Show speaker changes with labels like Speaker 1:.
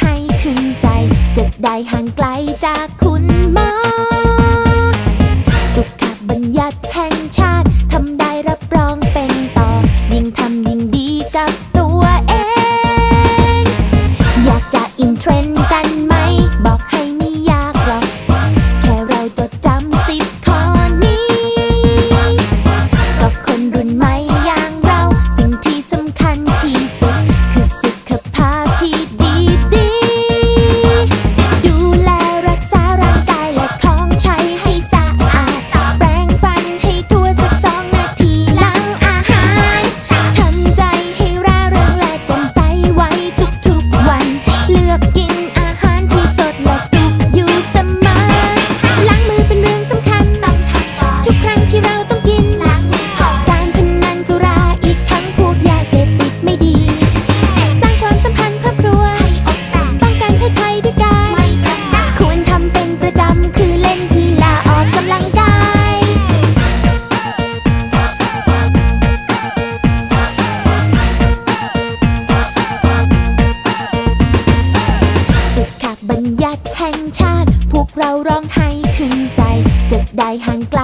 Speaker 1: ให้ขึ้นใจ จะได้ห่างไกลจากคุณมอง ยัดแห่งชาติ พวกเราร้องไห้ขึ้นใจ จะได้ห่างไกล